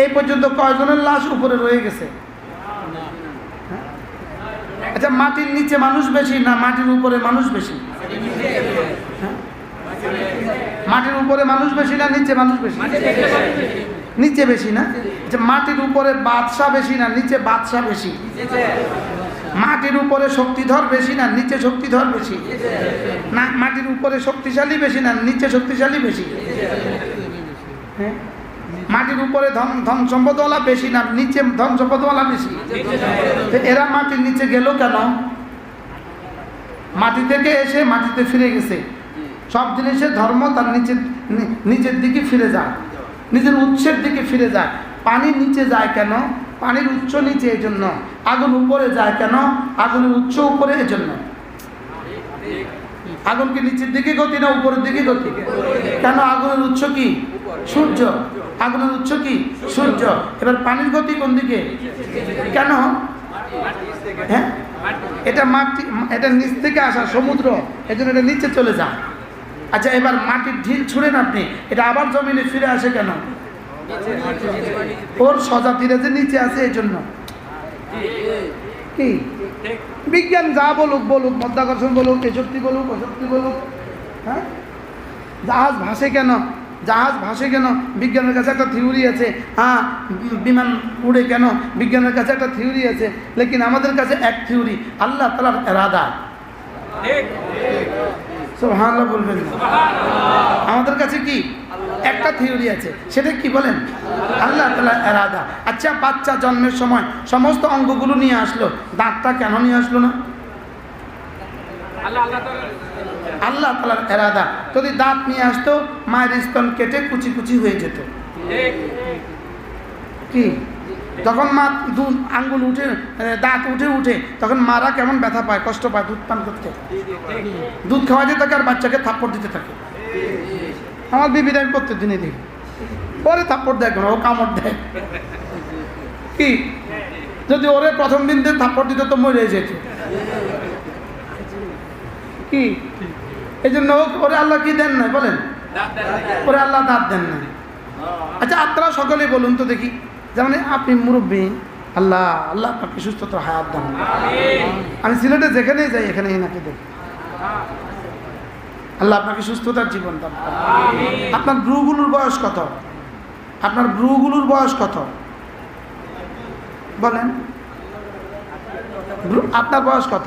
এই পর্যন্ত কয়জনের লাশ উপরে রয়ে গেছে? আচ্ছা মাটির নিচে মানুষ বেশি না মাটির উপরে মানুষ বেশি? মাটির উপরে মানুষ বেশি না নিচে মানুষ বেশি নিচে বেশি না আচ্ছা মাটির উপরে বাদশা বেশি না নিচে বাদশা বেশি মাটির উপরে শক্তিধর বেশি না নিচে শক্তিধর বেশি না, মাটির উপরে শক্তিশালী বেশি না নিচে শক্তিশালী বেশি হ্যাঁ? মাটির উপরে ধন ধন সম্পদওয়ালা বেশি না, নিচে ধন সম্পদওয়ালা বেশি। এরা মাটির নিচে গেল কেন? মাটি থেকে এসে মাটিতে ফিরে গেছে। সব জিনিসের ধর্ম তার নিচে নিচের দিকে ফিরে যায়। নিজের উৎসের দিকে ফিরে যায়। পানি নিচে যায় কেন? পানির উচ্চ নিচে এই জন্য। আগুন উপরে যায় কেন? আগুনের উচ্চ উপরে এই জন্য। আগুন কি নিচের দিকে গতি না উপরের দিকে গতি? কেন? আগুনের উৎস কি? সূর্য। আগুনের উৎস কি? সূর্য। এবার পানির গতি কোন দিকে? কেন? হ্যাঁ? এটা মাটি, এটা নিচ থেকে আসা সমুদ্র। এই জন্য এটা নিচে চলে যায় আচ্ছা এবার মাটির ঢিল ছুঁড়েন আপনি। এটা আবার জমিনে ফিরে আসে কেন? ওর স্বজাতিরা যে নিচে আছে এই জন্য কি? বিজ্ঞান যা বলুক বলুক মধ্যাকর্ষণ বলুক, এ শক্তি বলুক, ও বলুক হ্যাঁ? জাহাজ ভাসে কেন? জাহাজ ভাসে কেন? বিজ্ঞানের কাছে একটা থিওরি আছে। হ্যাঁ বিমান উড়ে কেন? বিজ্ঞানের কাছে একটা থিওরি আছে। লেকিন আমাদের কাছে এক থিওরি আল্লাহ তালার এরাদা। বলবেন। আমাদের কাছে কি? একটা থিওরি আছে। সেটা কি বলেন? আল্লাহ তালা এরাদা। আচ্ছা বাচ্চা জন্মের সময় সমস্ত অঙ্গগুলো নিয়ে আসলো। দাঁতটা কেন নিয়ে আসলো না? আল্লাহ তালার এরাদা। যদি দাঁত নিয়ে আসতো, মায়ের স্তন কেটে কুচি কুচি হয়ে যেত। কি? তখন মা দুধ আঙ্গুল উঠে দাঁত উঠে উঠে, তখন মারা কেমন ব্যথা পায়, কষ্ট পায় দুধ পান করতে? দুধ খাওয়া খাওয়াতে থাকে আর বাচ্চাকে থাপ্পড় দিতে থাকে? আমার বিবির আমি প্রত্যেক দিনে দেখি পরে থাপ্পড় দেয় কেন? ও কামড় দেয়। কি? যদি ওরে প্রথম দিন দিয়ে থাপ্পড় দিতে তো মরে যেত। কি? এই জন্য ওরে আল্লাহ কি দেন না বলেন। ওরে আল্লাহ দাঁত দেন না আচ্ছা আপনারা সকলেই বলুন তো দেখি। যেমন আপনি মুরব্বী আল্লাহ আল্লাহ আপনাকে সুস্থতা হায়াত দান আমি সিলেটে যেখানেই যাই এখানেই নাকি দেখি আল্লাহ আপনাকে সুস্থতার জীবন দান আপনার ব্রুগুলোর বয়স কত? আপনার ব্রুগুলোর বয়স কত? বলেন। আপনার বয়স কত?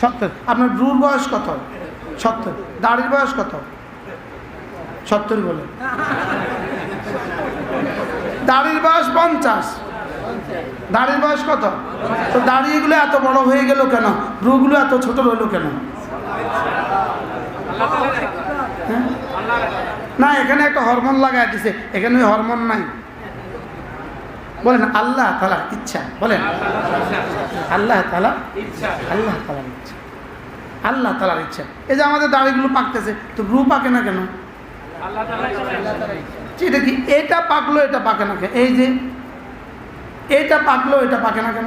সত্তর। আপনার ব্রুর বয়স কত? সত্তর। দাড়ির বয়স কত? সত্তর বলে। দাড়ির বয়স পঞ্চাশ। দাড়ির বয়স কত? তো দাড়ি এগুলো এত বড় হয়ে গেল কেন? ব্রুগুলো এত ছোট রইল কেন? হ্যাঁ? না, এখানে একটা হরমোন লাগাই দিছে। এখানে হরমোন নাই। বলেন, আল্লাহ তালার ইচ্ছা। বলেন। আল্লাহ তালা, আল্লাহ তালার ইচ্ছা। আল্লাহ তালার ইচ্ছা। এই যে আমাদের দাড়িগুলো পাকতেছে তো ব্রু পাকে না কেন? এটা কি? এটা পাকলো এটা পাকে না কেন? এই যে এটা পাকলো এটা পাকে না কেন?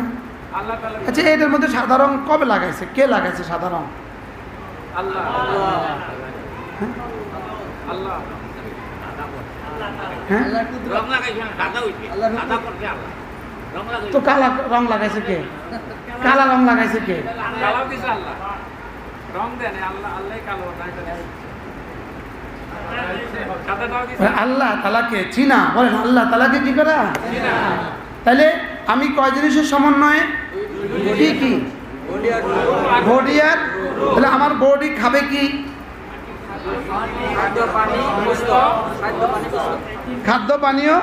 আচ্ছা এটার মধ্যে সাদা রং কবে লাগাইছে? কে লাগাইছে সাদা রং? তো কালা রং লাগাইছে কে? কালা রং লাগাইছে কে? আল্লাহ তালাকে চিনা। বলেন আল্লাহ তালাকে কি করা? তাহলে আমি কয় জিনিসের সমন্বয়ে? কি কি? বডি আর তাহলে আমার বডি খাবে কি? খাদ্য পানীয়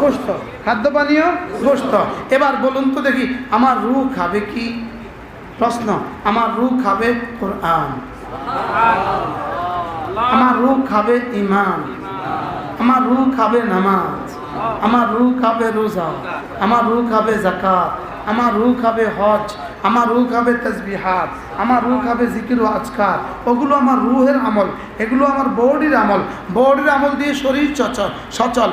গোস্ত। খাদ্য পানীয় গোস্ত। এবার বলুন তো দেখি আমার রু খাবে কি? প্রশ্ন, আমার রু খাবে কোরআন? আমার রু খাবে ইমান আমার রু খাবে নামাজ? আমার রু খাবে রোজা? আমার রু খাবে জাকাত আমার রু খাবে হজ? আমার রু খাবে তসবিহাত? আমার রু খাবে জিকির আজকার? ওগুলো আমার রুহের আমল, এগুলো আমার বডির আমল। বডির আমল দিয়ে শরীর চচল, সচল।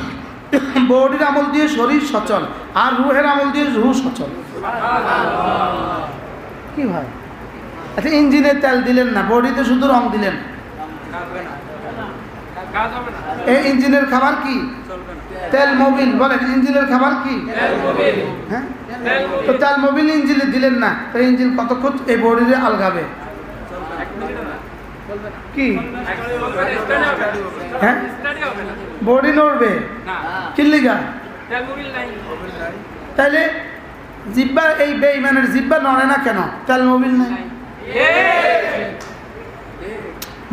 বডির আমল দিয়ে শরীর সচল, আর রুহের আমল দিয়ে রুহ সচল। কি ভাই? আচ্ছা ইঞ্জিনের তেল দিলেন না বডিতে শুধু রং দিলেন? এই ইঞ্জিনের খাবার কি? তেল মোবিল বলেন ইঞ্জিনের খাবার কি? হ্যাঁ? তো তেল মোবিল ইঞ্জিনে দিলেন না তো ইঞ্জিন কতক্ষণ এই বডিতে আলগাবে? কি? হ্যাঁ? বডি নড়বে? কিল্লিগা তাইলে জিব্বা, এই বেইমানের জিব্বা নড়ে না কেন? তেল মোবিল নাই?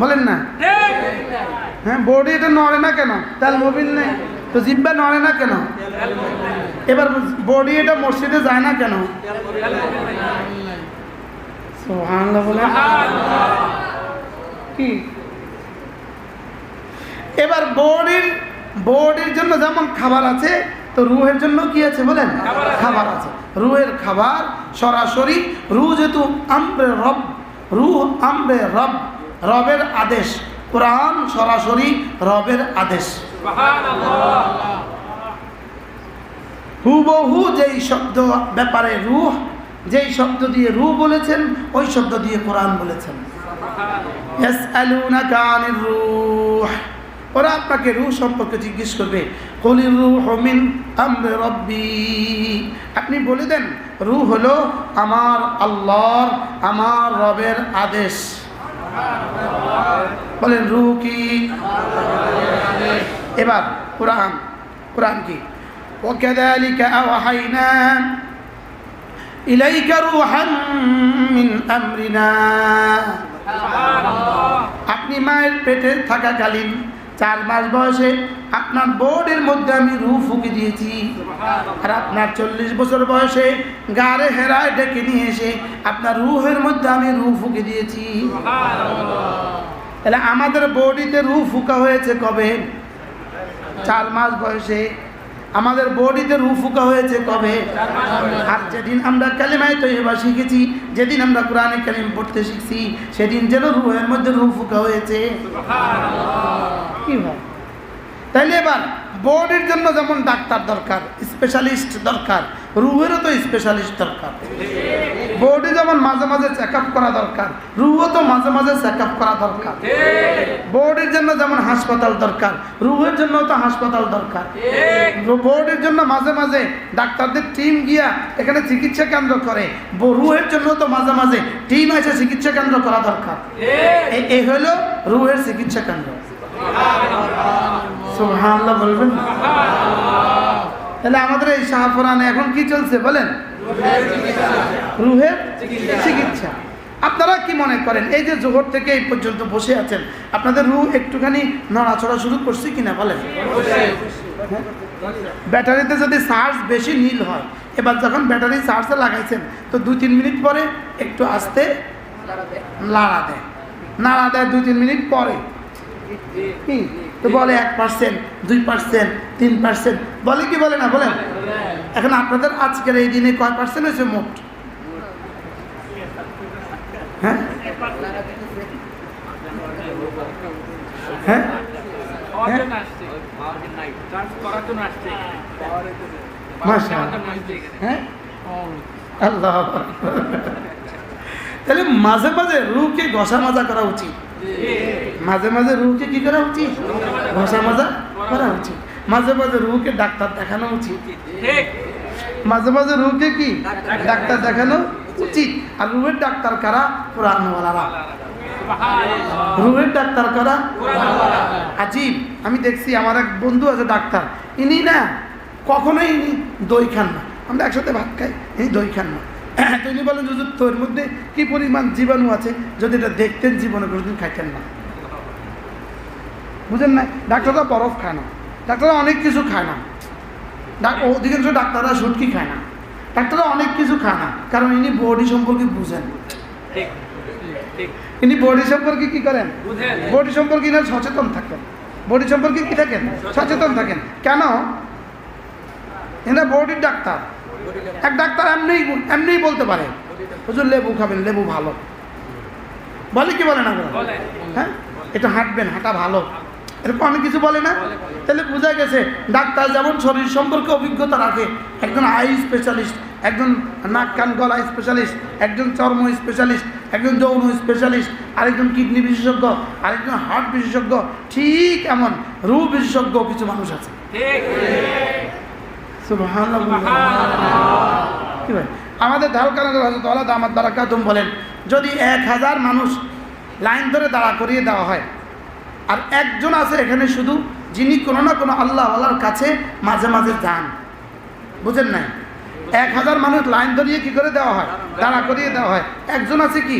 বলেন না? হ্যাঁ বডি এটা নড়ে না কেন? তেল মোবিল নেই? তো জিব্বা নড়ে না কেন? এবার বডি এটা মসজিদে যায় না কেন? কি? এবার বডির বডির জন্য যেমন খাবার আছে তো রুহের জন্য কি আছে বলেন? খাবার আছে। রুহের খাবার সরাসরি রু যেহেতু আমরে রব রুহ আমরে রব রবের আদেশ। কোরআন সরাসরি রবের আদেশ। হুবহু যেই শব্দ ব্যাপারে রুহ যেই শব্দ দিয়ে রু বলেছেন ওই শব্দ দিয়ে কোরআন বলেছেন। রূহ। ওরা আপনাকে রূহ সম্পর্কে জিজ্ঞেস করবে কলির রূহ মিন আমরে রব্বি আপনি বলে দেন রূহ হলো আমার আল্লাহর আমার রবের আদেশ বলেন রূহ কি এবার কোরআন কোরআন কি وكذلك أوحينا إليك روحا من أمرنا আপনি মায়ের পেটে থাকাকালীন চার মাস বয়সে আপনার বোর্ডের মধ্যে আমি রু ফুকে দিয়েছি। আর আপনার চল্লিশ বছর বয়সে গাড়ে হেরায় ডেকে নিয়ে এসে আপনার রুহের মধ্যে আমি রু ফুকে দিয়েছি। তাহলে আমাদের বডিতে রু ফুকা হয়েছে কবে? চার মাস বয়সে আমাদের বডিতে রু ফুকা হয়েছে কবে? আর যেদিন আমরা কালিমায় তৈবা শিখেছি যেদিন আমরা কোরআনে কালিম পড়তে শিখছি সেদিন যেন রুহের মধ্যে রু ফুকা হয়েছে। কি হয় তাইলে এবার বডির জন্য যেমন ডাক্তার দরকার স্পেশালিস্ট দরকার রুহেরও তো স্পেশালিস্ট দরকার। বডি যেমন মাঝে মাঝে চেক করা দরকার, রুহও তো মাঝে মাঝে চেক করা দরকার। বডির জন্য যেমন হাসপাতাল দরকার, রুহের জন্য তো হাসপাতাল দরকার। বোর্ডের জন্য মাঝে মাঝে ডাক্তারদের টিম গিয়া এখানে চিকিৎসা কেন্দ্র করে রুহের জন্য তো মাঝে মাঝে টিম আছে চিকিৎসা কেন্দ্র করা দরকার। এ- এ হলো রুহের চিকিৎসা কেন্দ্র। সুবহানাল্লাহ বলবেন তাহলে আমাদের এই শাহপুরানে এখন কি চলছে বলেন? রুহের চিকিৎসা। আপনারা কি মনে করেন? এই যে জোহর থেকে এই পর্যন্ত বসে আছেন, আপনাদের রু একটুখানি নড়াচড়া শুরু করছে কিনা বলেন? ব্যাটারিতে যদি চার্জ বেশি নীল হয়, এবার যখন ব্যাটারি চার্জে লাগাইছেন, তো দুই তিন মিনিট পরে একটু আস্তে লাড়া দেয়। নাড়া দেয় দুই তিন মিনিট পরে। তো বলে এক পার্সেন্ট দুই পার্সেন্ট তিন পার্সেন্ট বলে কি বলে না, বলেন। এখন আপনাদের আজকের এই দিনে কয় পার্সেন্ট হয়েছে মোট? হ্যাঁ? হ্যাঁ। হ্যাঁ। তাহলে মাঝে মাঝে রুকে ঘষা মাজা করা উচিত। মাঝে মাঝে রুকে কি করা উচিত? ঘষা মাজা করা উচিত। মাঝে মাঝে রুকে ডাক্তার দেখানো উচিত। মাঝে মাঝে রুকে কি? ডাক্তার দেখানো উচিত। আর রুহের ডাক্তার কারা? কোরআনওয়ালারা। রুহের ডাক্তার কারা। আজীব। আমি দেখছি আমার এক বন্ধু আছে ডাক্তার। ইনি না কখনোই ইনি দই খান না। আমরা একসাথে ভাত খাই ইনি দই খান না। তো ইনি বলেন তোর মধ্যে কি পরিমাণ জীবাণু আছে? যদি এটা দেখতেন জীবনে কোনোদিন খাইতেন না। বুঝেন না ডাক্তাররা বরফ খায় না। ডাক্তাররা অনেক কিছু খায় না। অধিকাংশ ডাক্তাররা সুটকি খায় না। ডাক্তাররা অনেক কিছু খায় না কারণ ইনি বডি সম্পর্কে বুঝেন। ইনি বডি সম্পর্কে কি করেন? বডি সম্পর্কে না সচেতন থাকেন। বডি সম্পর্কে কি থাকেন? সচেতন থাকেন। কেন? এরা বডির ডাক্তার। এক ডাক্তার এমনি এমনিই বলতে পারে। হুজুর লেবু খাবেন লেবু ভালো। বলে কি বলে না হ্যাঁ? এটা হাঁটবেন হাঁটা ভালো। এরকম অনেক কিছু বলে না? তাহলে বোঝা গেছে ডাক্তার যেমন শরীর সম্পর্কে অভিজ্ঞতা রাখে একজন আই স্পেশালিস্ট একজন নাক কান গলা স্পেশালিস্ট একজন চর্ম স্পেশালিস্ট একজন যৌন স্পেশালিস্ট আরেকজন কিডনি বিশেষজ্ঞ আরেকজন হার্ট বিশেষজ্ঞ ঠিক এমন রূপ বিশেষজ্ঞ কিছু মানুষ আছে ঠিক সুবহানাল্লাহ। কি ভাই আমাদের বারাকাতুম বলেন, যদি এক হাজার মানুষ লাইন ধরে দাঁড়া করিয়ে দেওয়া হয়, আর একজন আছে এখানে শুধু, যিনি কোনো না কোনো আল্লাহ আল্লাহর কাছে মাঝে মাঝে যান। বুঝেন নাই? এক হাজার মানুষ লাইন ধরিয়ে কি করে দেওয়া হয়? দাঁড়া করিয়ে দেওয়া হয়। একজন আছে কি?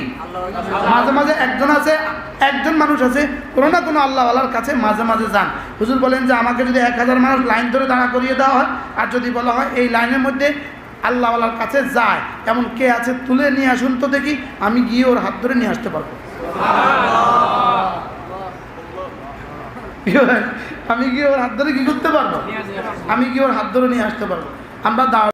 মাঝে মাঝে একজন আছে, একজন মানুষ আছে, কোনো না কোনো আল্লাহ আল্লাহর কাছে মাঝে মাঝে যান। হুজুর বলেন যে, আমাকে যদি এক হাজার মানুষ লাইন ধরে দাঁড়া করিয়ে দেওয়া হয়, আর যদি বলা হয় এই লাইনের মধ্যে আল্লাহ আল্লাহর কাছে যায়, এমন কে আছে তুলে নিয়ে আসুন তো দেখি, আমি গিয়ে ওর হাত ধরে নিয়ে আসতে পারব। আমি গিয়ে ওর হাত ধরে কি করতে পারব। আমি গিয়ে ওর হাত ধরে নিয়ে আসতে পারব। আমরা